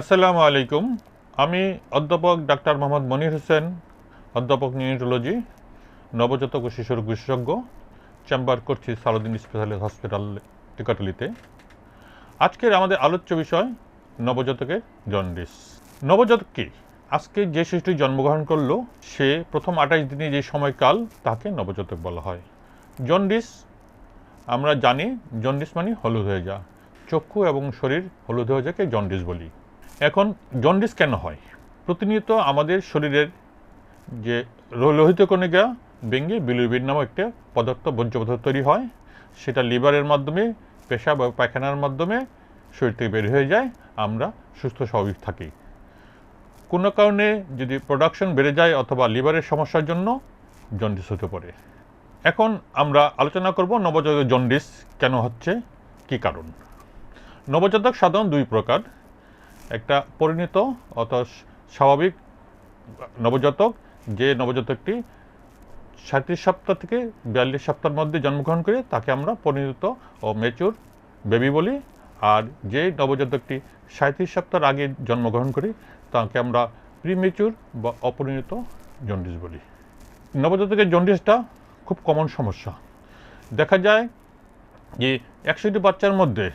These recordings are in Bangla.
আসসালামু আলাইকুম। আমি অধ্যাপক ডাক্তার মোহাম্মদ মনির হোসেন, অধ্যাপক নিউরোলজি, নবজাতক ও শিশুর বিশেষজ্ঞ, চেম্বার করছি সালুদ্দিন স্পেশালিস্ট হসপিটাল টিকাটলিতে। আজকের আমাদের আলোচ্য বিষয়, নবজাতকের জন্ডিস। নবজাতক কি? আজকে যে শিশুটি জন্মগ্রহণ করল, সে প্রথম আঠাশ দিনে যে সময়কাল, তাকে নবজাতক বলা হয়। জন্ডিস, আমরা জানি, জন্ডিস মানে হলুদ হয়ে যাওয়া। চক্ষু এবং শরীর হলুদ হয়ে যাকে জন্ডিস বলি। এখন জন্ডিস কেন হয়? প্রতিনিয়ত আমাদের শরীরের যে লোহিত কণিকা ভেঙে বিলিরুবিন নামক একটা পদার্থ, বর্জ্য পদার্থ তৈরি হয়। সেটা লিভারের মাধ্যমে, পেশা বা পায়খানার মাধ্যমে শরীর থেকে বের হয়ে যায়। আমরা সুস্থ, স্বাভাবিক থাকি। কোনো কারণে যদি প্রোডাকশন বেড়ে যায় অথবা লিভারের সমস্যার জন্য জন্ডিস হতে পারে। এখন আমরা আলোচনা করব নবজাতক জন্ডিস কেন হচ্ছে, কি কারণ? নবজাতক সাধারণ দুই প্রকার। একটা পরিণত অথবা স্বাভাবিক নবজাতক, যে নবজাতকটি সাঁত্রিশ সপ্তাহ থেকে বিয়াল্লিশ সপ্তাহের মধ্যে জন্মগ্রহণ করে তাকে আমরা পরিণত ও মেচুর বেবি বলি। আর যে নবজাতকটি সাঁত্রিশ সপ্তাহের আগে জন্মগ্রহণ করি তাকে আমরা প্রিমেচুর বা অপরিণত জন্ডিস বলি। নবজাতকের জন্ডিসটা খুব কমন সমস্যা। দেখা যায় যে একশোটি বাচ্চার মধ্যে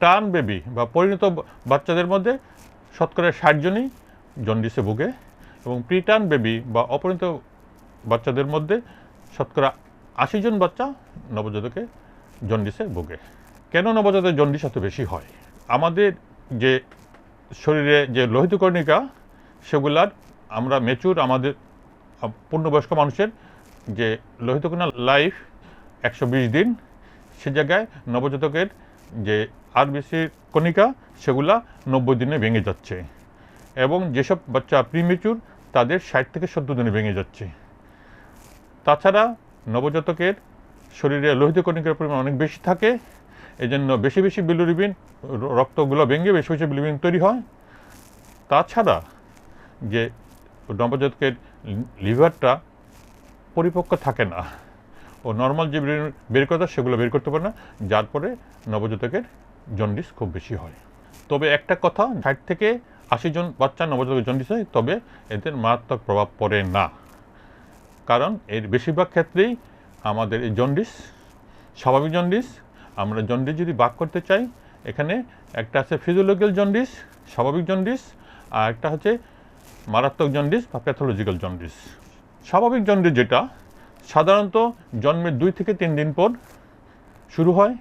টার্ন বেবি বা পরিণত বাচ্চাদের মধ্যে শতকরা ষাট জনই জন্ডিসে ভোগে এবং প্রিটার্ন বেবি বা অপরিণত বাচ্চাদের মধ্যে শতকরা আশি জন বাচ্চা নবজাতকে জন্ডিসে ভোগে। কেন নবজাতকের জন্ডিস এত বেশি হয়? আমাদের যে শরীরে যে লোহিত কর্ণিকা সেগুলার আমরা মেচুর আমাদের পূর্ণবয়স্ক মানুষের যে লোহিত লাইফ একশো বিশ দিন, সে জায়গায় নবজাতকের যে আরবিসির কণিকা সেগুলা নব্বই দিনে ভেঙে যাচ্ছে। এবং যেসব বাচ্চা প্রিমেচুর তাদের ষাট থেকে সত্তর দিনে ভেঙে যাচ্ছে। তাছাড়া নবজাতকের শরীরে লোহিত কণিকার পরিমাণ অনেক বেশি থাকে এই জন্য বেশি বেশি বিলুরিবিন রক্তগুলো ভেঙে বেশি বেশি বিলুরিবিন তৈরি হয়। তাছাড়া যে নবজাতকের লিভারটা পরিপক্ক থাকে না ও নর্মাল যে বের- হয় সেগুলো বের করতে পারে না, যার পরে নবজাতকের জন্ডিস খুব বেশি হয়। তবে একটা কথা, ষাট থেকে আশি জন বাচ্চা নবজাতকের জন্ডিস হয়, তবে এদের মারাত্মক প্রভাব পড়ে না। কারণ এর বেশিরভাগ ক্ষেত্রেই আমাদের এই জন্ডিস স্বাভাবিক জন্ডিস আমরা জন্ডিস যদি ভাগ করতে চাই, এখানে একটা আছে ফিজিওলজিক্যাল জন্ডিস স্বাভাবিক জন্ডিস আর একটা হচ্ছে মারাত্মক জন্ডিস বা প্যাথোলজিক্যাল জন্ডিস স্বাভাবিক জন্ডিস যেটা সাধারণত জন্মের দুই থেকে তিন দিন পর শুরু হয়,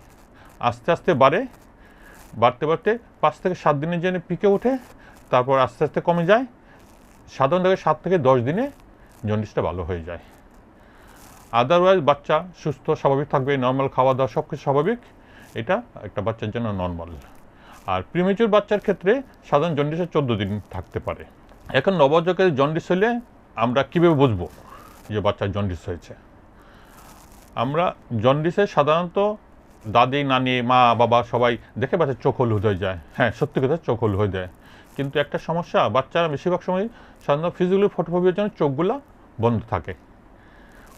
আস্তে আস্তে বাড়ে, বাড়তে বাড়তে পাঁচ থেকে সাত দিনের জন্য পিকে ওঠে, তারপর আস্তে আস্তে কমে যায়, সাধারণত সাত থেকে দশ দিনে জন্ডিসটা ভালো হয়ে যায়। আদারওয়াইজ বাচ্চা সুস্থ, স্বাভাবিক থাকবে নর্মাল খাওয়া দাওয়া সব কিছু স্বাভাবিক, এটা একটা বাচ্চার জন্য নর্মাল আর প্রিমেচুর বাচ্চার ক্ষেত্রে সাধারণ জন্ডিসে চোদ্দ দিন থাকতে পারে। এখন নবজাতকের জন্ডিস হলে আমরা কীভাবে বুঝব? যে বাচ্চার জন্ডিস হয়েছে। আমরা জন্ডিসে সাধারণত দাদি, নানি, মা, বাবা সবাই দেখে বাচ্চার চোখ হলুদ হয়ে যায়। হ্যাঁ সত্যি কথা চোখ হলুদ হয়ে যায়। কিন্তু একটা সমস্যা, বাচ্চারা বেশিরভাগ সময় সাধারণত ফিজিক্যালি ফটোফবির জন্য চোখগুলো বন্ধ থাকে।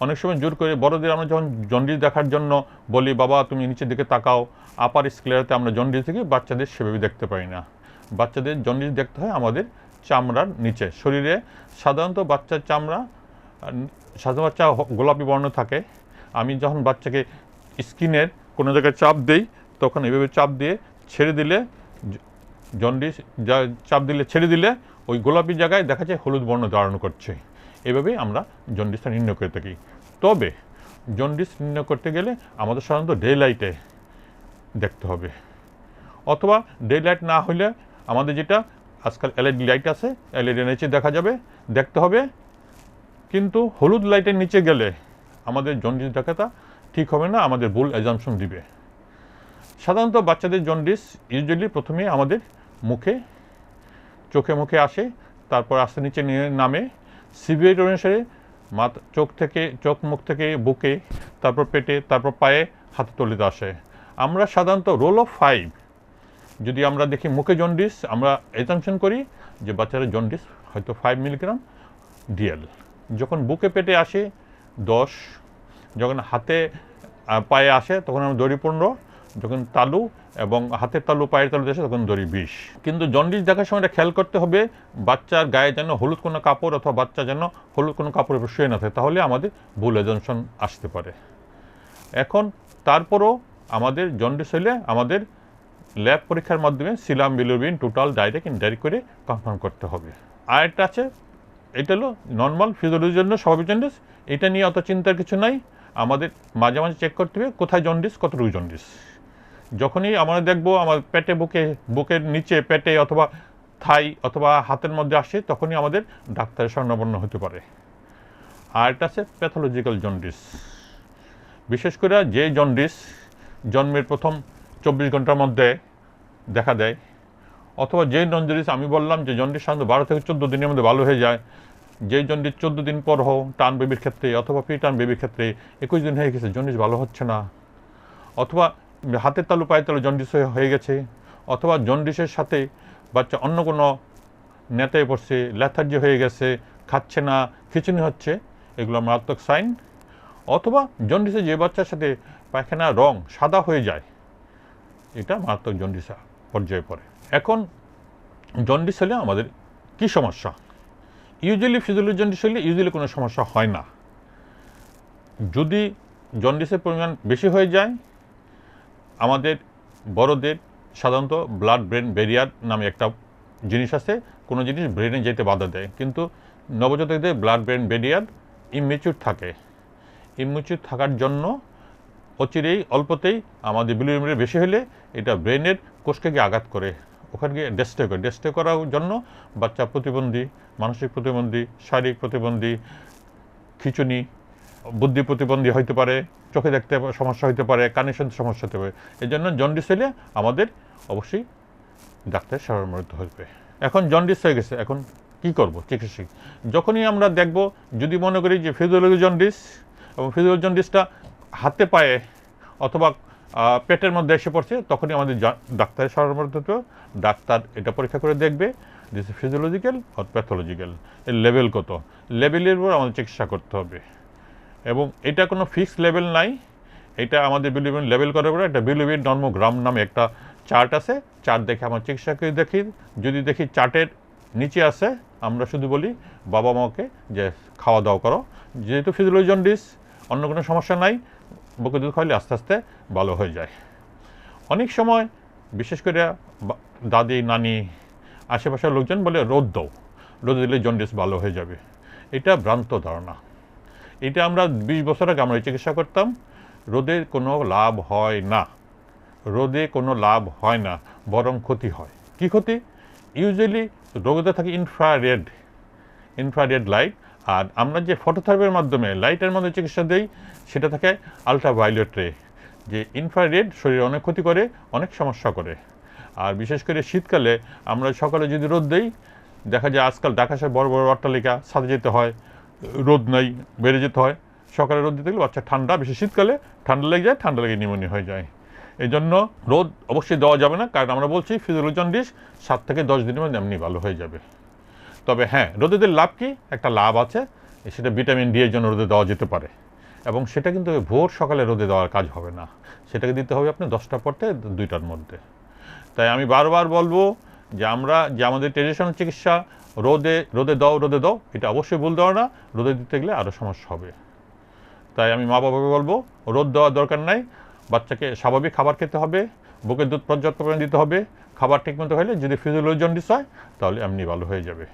অনেক সময় জোর করে বড়দের আমরা যখন জন্ডিস দেখার জন্য বলি, বাবা, তুমি নিচের দিকে তাকাও আপার স্কেলারতে আমরা জন্ডিস দেখি, বাচ্চাদের সেভাবে দেখতে পাই না। বাচ্চাদের জন্ডিস দেখতে হয় আমাদের চামড়ার নিচে। শরীরে সাধারণত বাচ্চার চামড়া সাধারণ বাচ্চা গোলাপি বর্ণ থাকে, আমি যখন বাচ্চাকে স্কিনের কোনো জায়গায় চাপ দেই, তখন এভাবে চাপ দিয়ে ছেড়ে দিলে জন্ডিস যা চাপ দিলে ছেড়ে দিলে, ওই গোলাপি জায়গায় দেখা যায় হলুদ বর্ণ ধারণ করছে। এভাবেই আমরা জন্ডিসটা নির্ণয় করে থাকি। তবে জন্ডিস নির্ণয় করতে গেলে আমাদের সাধারণত ডে লাইটে দেখতে হবে। অথবা ডে লাইট না হলে আমাদের যেটা আজকাল এলইডি লাইট আছে, এলইডি নিচে দেখা যাবে, দেখতে হবে। কিন্তু হলুদ লাইটের নিচে গেলে আমাদের জন্ডিস দেখাটা ঠিক হবে না, আমাদের ভুল অ্যাজামশন দিবে। সাধারণত বাচ্চাদের জন্ডিস ইউজুয়ালি প্রথমে আমাদের মুখে, চোখে মুখে আসে, তারপর আস্তে নিচে নিয়ে নামে সিভিয়ার অনুসারে মাথা, চোখ থেকে, চোখ মুখ থেকে বুকে, তারপর পেটে, তারপর পায়ে হাতে তলিতে আসে। আমরা সাধারণত রোল অফ ফাইভ যদি আমরা দেখি মুখে জন্ডিস, আমরা এজামশন করি যে বাচ্চারা জন্ডিস হয়তো ফাইভ মিলিগ্রাম ডিএল যখন বুকে পেটে আসে, দশ, যখন হাতে পায়ে আসে, তখন আমরা দড়ি পনেরো, যখন তালু এবং হাতের তালু, পায়ের তালু দেশে তখন দড়ি বিষ কিন্তু জন্ডিস দেখার সময় এটা খেয়াল করতে হবে, বাচ্চার গায়ে যেন হলুদ কোনো কাপড় অথবা বাচ্চা যেন হলুদ কোনো কাপড়ের উপর শুয়ে না থাকে, তাহলে আমাদের ভুল এজেনশন আসতে পারে। এখন তারপরও আমাদের জন্ডিস হলে আমাদের ল্যাব পরীক্ষার মাধ্যমে serum, bilirubin, total, direct indirect করে কনফার্ম করতে হবে। আর একটা আছে এটা হলো নর্মাল ফিজিওলজির জন্য স্বাভাবিক জন্ডিস এটা নিয়ে অত চিন্তার কিছু নাই। আমাদের মাঝে মাঝে চেক করতে হবে, কোথায় জন্ডিস কতটুকু জন্ডিস যখনই আমরা দেখব আমার পেটে বুকে, বুকের নিচে পেটে অথবা থাই অথবা হাতের মধ্যে আসে, তখনই আমাদের ডাক্তারের স্বর্ণাপন্ন হতে পারে। আর একটা আছে প্যাথোলজিক্যাল জন্ডিস বিশেষ করে যে জন্ডিস জন্মের প্রথম চব্বিশ ঘণ্টার মধ্যে দেখা দেয় অথবা যে জন্ডিস আমি বললাম, যে জন্ডিস সাধারণত বারো থেকে চোদ্দ দিনের মধ্যে ভালো হয়ে যায়। যে জন্ডিস চোদ্দ দিন পর হোক, টান বেবির ক্ষেত্রে অথবা প্রি টান বেবির ক্ষেত্রে একুশ দিন হয়ে গেছে, জন্ডিস ভালো হচ্ছে না। অথবা হাতের তালু, পায়ের তালু জন্ডিস হয়ে গেছে, অথবা জন্ডিসের সাথে বাচ্চা অন্য কোনো নেতায় পড়ছে ল্যাথার্জি হয়ে গেছে, খাচ্ছে না, খিচুনি হচ্ছে, এগুলো মারাত্মক সাইন। অথবা জন্ডিসে যে বাচ্চার সাথে পায়খানা রং সাদা হয়ে যায়, এটা মারাত্মক জন্ডিসা পর্যায়ে পড়ে। এখন জন্ডিস হলে আমাদের কি সমস্যা? ইউজুয়ালি ফিজিওলজি জন্ডিস হলে ইউজুয়ালি কোনো সমস্যা হয় না। যদি জন্ডিসের পরিমাণ বেশি হয়ে যায়, আমাদের বড়দের সাধারণত ব্লাড ব্রেন ব্যারিয়ার নামে একটা জিনিস আছে, কোনো জিনিস ব্রেনে যেতে বাধা দেয়। কিন্তু নবজাতকদের ব্লাড ব্রেন ব্যারিয়ার ইমেচুর থাকে। ইমেচুর থাকার জন্য অচিরেই, অল্পতেই আমাদের বিলিমিটার বেশি হলে এটা ব্রেনের কোষকে আঘাত করে। ওখানে গিয়ে ডেস্টে করে। ডেস্টে করার জন্য বাচ্চা প্রতিবন্ধী, মানসিক প্রতিবন্ধী, শারীরিক প্রতিবন্ধী, খিচুনি, বুদ্ধি প্রতিবন্ধী হইতে পারে, চোখে দেখতে সমস্যা হইতে পারে, কানে শুনতে সমস্যা হতে পারে। এই জন্য জন্ডিস হলে আমাদের অবশ্যই ডাক্তার শরণার্থ হইবে। এখন জন্ডিস হয়ে গেছে, এখন কি করব? চিকিৎসক। যখনই আমরা দেখব, যদি মনে করি যে ফিজিওলজি জন্ডিস, এবং ফিজিওলজি জন্ডিসটা হাতে পায়ে অথবা পেটের মধ্যে এসে পড়ছে, তখনই আমাদের ডাক্তারের হতে ডাক্তার এটা পরীক্ষা করে দেখবে দিস ফিজিওলজিক্যাল আর প্যাথোলজিক্যাল এর লেভেল কত। লেভেলের উপর আমাদের চিকিৎসা করতে হবে। এবং এটা কোনো ফিক্সড লেভেল নাই। এটা আমাদের বিলিভিন লেভেল করার পরে একটা বিলিভিন নর্মোগ্রাম নামে একটা চার্ট আছে। চার্ট দেখে আমার চিকিৎসাকে দেখি। যদি দেখি চার্টের নিচে আছে, আমরা শুধু বলি বাবা মাকে যে খাওয়া দাওয়া করো। যেহেতু ফিজিওলজি জন্ডিস অন্য কোনো সমস্যা নাই। বুকে দুধ খাওয়ালে আস্তে আস্তে ভালো হয়ে যায়। অনেক সময় বিশেষ করে দাদি, নানি, আশেপাশের লোকজন বলে রোদ দাও। রোদ দিলে জন্ডিস ভালো হয়ে যাবে। এটা ভ্রান্ত ধারণা। এটা আমরা বিশ বছর আগে আমরা চিকিৎসা করতাম, রোদে কোনো লাভ হয় না। রোদে কোনো লাভ হয় না, বরং ক্ষতি হয়। কি ক্ষতি? ইউজুয়ালি রোদে থাকে ইনফ্রারেড ইনফ্রারেড লাইট আর আমরা যে ফটোথেরাপির মাধ্যমে লাইটের মধ্যে চিকিৎসা দেই, সেটা থাকে আলট্রাভায়োলেট রে যে ইনফ্রারেড শরীরে অনেক ক্ষতি করে, অনেক সমস্যা করে। আর বিশেষ করে শীতকালে আমরা সকালে যদি রোদ দেই, দেখা যায় আজকাল ঢাকা শহরে বড় বড় অট্টালিকা সাথে যেতে হয়, রোদ নাই, বেড়ে যেতে হয়। সকালে রোদ দিতে গেলে বাচ্চা ঠান্ডা, বেশি শীতকালে ঠান্ডা লেগে যায়, ঠান্ডা লেগে নিউমোনিয়া হয়ে যায়। এই জন্য রোদ অবশ্যই দেওয়া যাবে না, কারণ আমরা বলছি ফিজিওলজি জন্ডিস সাত থেকে দশ দিনের মধ্যে এমনি ভালো হয়ে যাবে। তবে হ্যাঁ রোদেদের লাভ কি? একটা লাভ আছে, সেটা ভিটামিন ডি এর জন্য রোদে দেওয়া যেতে পারে। এবং সেটা কিন্তু ভোর সকালে রোদে দেওয়ার কাজ হবে না। সেটাকে দিতে হবে আপনি দশটা পর থেকে দুইটার মধ্যে। তাই আমি বারবার বলব যে আমরা, যে আমাদের ট্রেডিশনাল চিকিৎসা রোদে রোদে দাও রোদে দাও, এটা অবশ্যই ভুল দেওয়া না রোদে দিতে গেলে আরও সমস্যা হবে। তাই আমি মা বাবাকে বলব রোদ দেওয়ার দরকার নাই, বাচ্চাকে স্বাভাবিক খাবার খেতে হবে, বুকের দুধ পর্যাপ্ত পরিমাণে দিতে হবে, খাবার ঠিকমতো হলে যদি ফিজিওলজি জন্ডিস হয়, তাহলে এমনি ভালো হয়ে যাবে।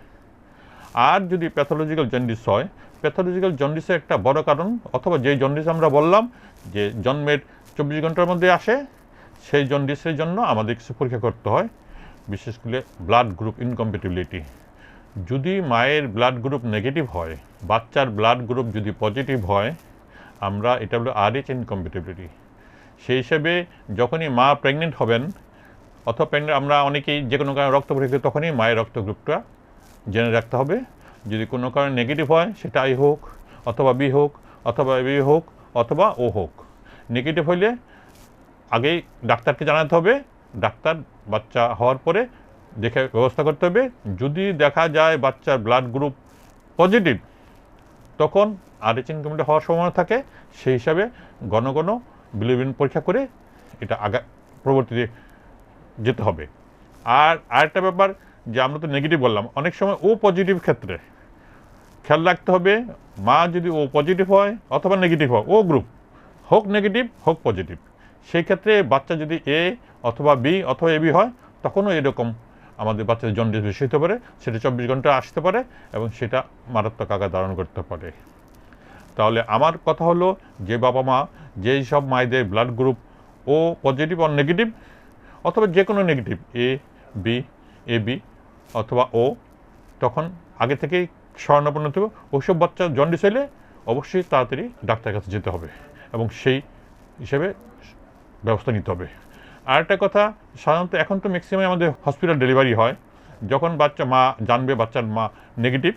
আর যদি প্যাথোলজিক্যাল জন্ডিস হয় প্যাথোলজিক্যাল জন্ডিসের একটা বড় কারণ, অথবা যেই জন্ডিস আমরা বললাম, যে জন্মের চব্বিশ ঘণ্টার মধ্যে আসে, সেই জন্ডিসের জন্য আমাদের কিছু পরীক্ষা করতে হয়, বিশেষ করে ব্লাড গ্রুপ ইনকম্পেটিবিলিটি যদি মায়ের ব্লাড গ্রুপ নেগেটিভ হয়, বাচ্চার ব্লাড গ্রুপ যদি পজিটিভ হয়, আমরা এটা হলো আর এইচ ইনকম্পেটিবিলিটি সেই হিসেবে যখনই মা প্রেগনেন্ট হবেন, অথবা প্রেগনেন্ট আমরা অনেকেই যে কোনো কারণে রক্ত পরীক্ষা তখনই মায়ের রক্ত গ্রুপটা জেনে রাখতে হবে, যদি কোনো কারণে নেগেটিভ হয়, সেটা আই হোক, অথবা বি হোক, অথবা বি হোক, অথবা ও হোক। নেগেটিভ হইলে আগেই ডাক্তারকে জানাতে হবে, ডাক্তার বাচ্চা হওয়ার পরে দেখে ব্যবস্থা করতে হবে। যদি দেখা যায় বাচ্চার ব্লাড গ্রুপ পজিটিভ তখন আর এইচ ইনকমিটি হওয়ার সম্ভাবনা থাকে। সেই হিসাবে ঘন ঘন বিলিভিন পরীক্ষা করে এটা আগা, পরবর্তীতে যেতে হবে। আর আরেকটা ব্যাপার যে আমরা তো নেগেটিভ বললাম, অনেক সময় ও পজিটিভ ক্ষেত্রে খেয়াল রাখতে হবে, মা যদি ও পজিটিভ হয় অথবা নেগেটিভ হয়, ও গ্রুপ হোক নেগেটিভ হোক পজিটিভ সেই ক্ষেত্রে বাচ্চা যদি এ অথবা বি অথবা এবি হয়, তখনও এরকম আমাদের বাচ্চাদের জন্ডিস বেশি হতে পারে, সেটা চব্বিশ ঘণ্টা আসতে পারে এবং সেটা মারাত্মক আকার ধারণ করতে পারে। তাহলে আমার কথা হলো, যে বাবা মা, যেই সব মায়েদের ব্লাড গ্রুপ ও পজিটিভ আর নেগেটিভ অথবা যে কোনো negative A B A B অথবা ও, তখন আগে থেকেই স্বর্ণাপন্ন হবে ওইসব বাচ্চা জন্ডিস হলে অবশ্যই তাড়াতাড়ি ডাক্তারের কাছে যেতে হবে এবং সেই হিসেবে ব্যবস্থা নিতে হবে। আর একটা কথা, সাধারণত এখন তো ম্যাক্সিমাম আমাদের হসপিটাল ডেলিভারি হয়। যখন বাচ্চা মা জানবে, বাচ্চার মা নেগেটিভ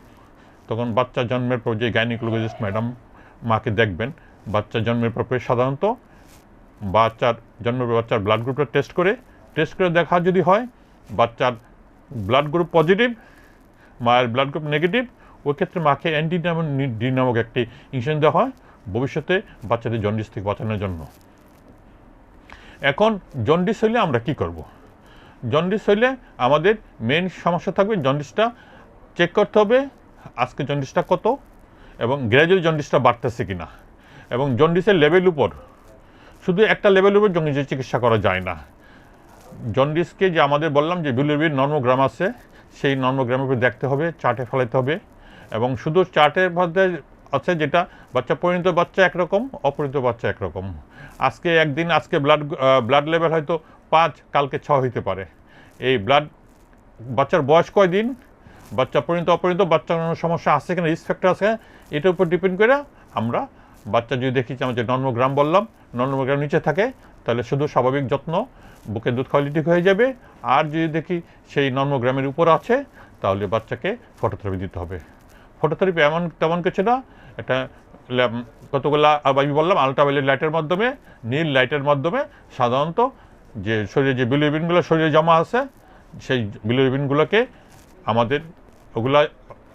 তখন বাচ্চা জন্মের পর যে গাইনিকোলজিস্ট ম্যাডাম মাকে দেখবেন, বাচ্চা জন্মের পর সাধারণত বাচ্চার জন্মের পর বাচ্চার ব্লাড গ্রুপটা টেস্ট করে টেস্ট করে দেখা যদি হয়, বাচ্চার ব্লাড গ্রুপ পজিটিভ মায়ের ব্লাড গ্রুপ নেগেটিভ ওই ক্ষেত্রে মাকে অ্যান্টি ডি নামক একটি ইনজেকশন দেওয়া হয় ভবিষ্যতে বাচ্চাদের জন্ডিস থেকে বাঁচানোর জন্য। এখন জন্ডিস হইলে আমরা কি করব? জন্ডিস হইলে আমাদের মেন সমস্যা থাকবে জন্ডিসটা চেক করতে হবে আজকে জন্ডিসটা কত এবং গ্র্যাজুয়ালি জন্ডিসটা বাড়তেছে কিনা। এবং জন্ডিসের লেভেল উপর শুধু একটা লেভেলের উপর জন্ডিসের চিকিৎসা করা যায় না। জন্ডিসকে যে আমাদের বললাম যে বিলুবির নর্মগ্রাম আছে, সেই নর্মগ্রামের উপর দেখতে হবে, চার্টে ফেলাতে হবে এবং শুধু চার্টের মধ্যে আছে যেটা বাচ্চা পরিণত বাচ্চা একরকম, অপরিণত বাচ্চা একরকম। আজকে একদিন, আজকে ব্লাড ব্লাড লেভেল হয়তো পাঁচ, কালকে ছ হইতে পারে। এই ব্লাড বাচ্চার বয়স কয় দিন বাচ্চা পরিণত, অপরিণত, বাচ্চার কোনো সমস্যা আছে কিনা রিস্ক ফ্যাক্টর আছে এটার উপর ডিপেন্ড করে আমরা বাচ্চা যদি দেখি যে নর্মগ্রাম বললাম, নর্মগ্রাম নিচে থাকে, তাহলে শুধু স্বাভাবিক যত্ন বুকের দুধ খাওয়ালি ঠিক হয়ে যাবে। আর যদি দেখি সেই নর্মগ্রামের উপর আছে, তাহলে বাচ্চাকে ফটোথেরাপি দিতে হবে। ফটোথেরাপি এমন, তেমন কিছু না। ল্যাম- কতগুলা আমি বললাম আলট্রাভায়োলেট লাইটের মাধ্যমে, নীল লাইটের মাধ্যমে সাধারণত যে শরীরে যে বিলিরুবিনগুলো শরীরে জমা আছে, সেই বিলিরুবিনগুলোকে আমাদের ওগুলা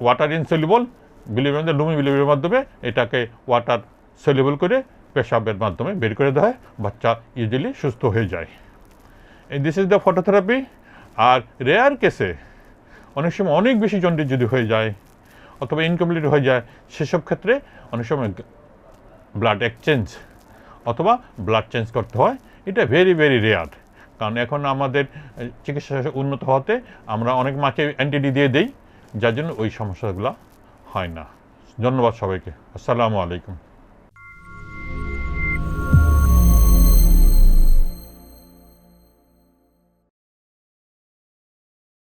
ওয়াটার ইনসলিবল বিলিরুবিন লুমি বিলিরুবিনের মাধ্যমে এটাকে ওয়াটার সলিবল করে পেশাবের মাধ্যমে বের করে দেওয়া হয় বাচ্চা ইজিলি সুস্থ হয়ে যায়। দিস ইজ দ্য ফটোথেরাপি আর রেয়ার কেসে অনেক সময় অনেক বেশি জন্ডিস যদি হয়ে যায় অথবা ইনকমপ্লিট হয়ে যায়, সেসব ক্ষেত্রে অনেক সময় ব্লাড এক্সচেঞ্জ অথবা ব্লাড চেঞ্জ করতে হয়। এটা ভেরি ভেরি রেয়ার কারণ এখন আমাদের চিকিৎসা উন্নত হওয়াতে আমরা অনেক মাকে অ্যান্টিডি দিয়ে দেই, যার জন্য ওই সমস্যাগুলো হয় না। ধন্যবাদ সবাইকে। আসসালামু আলাইকুম।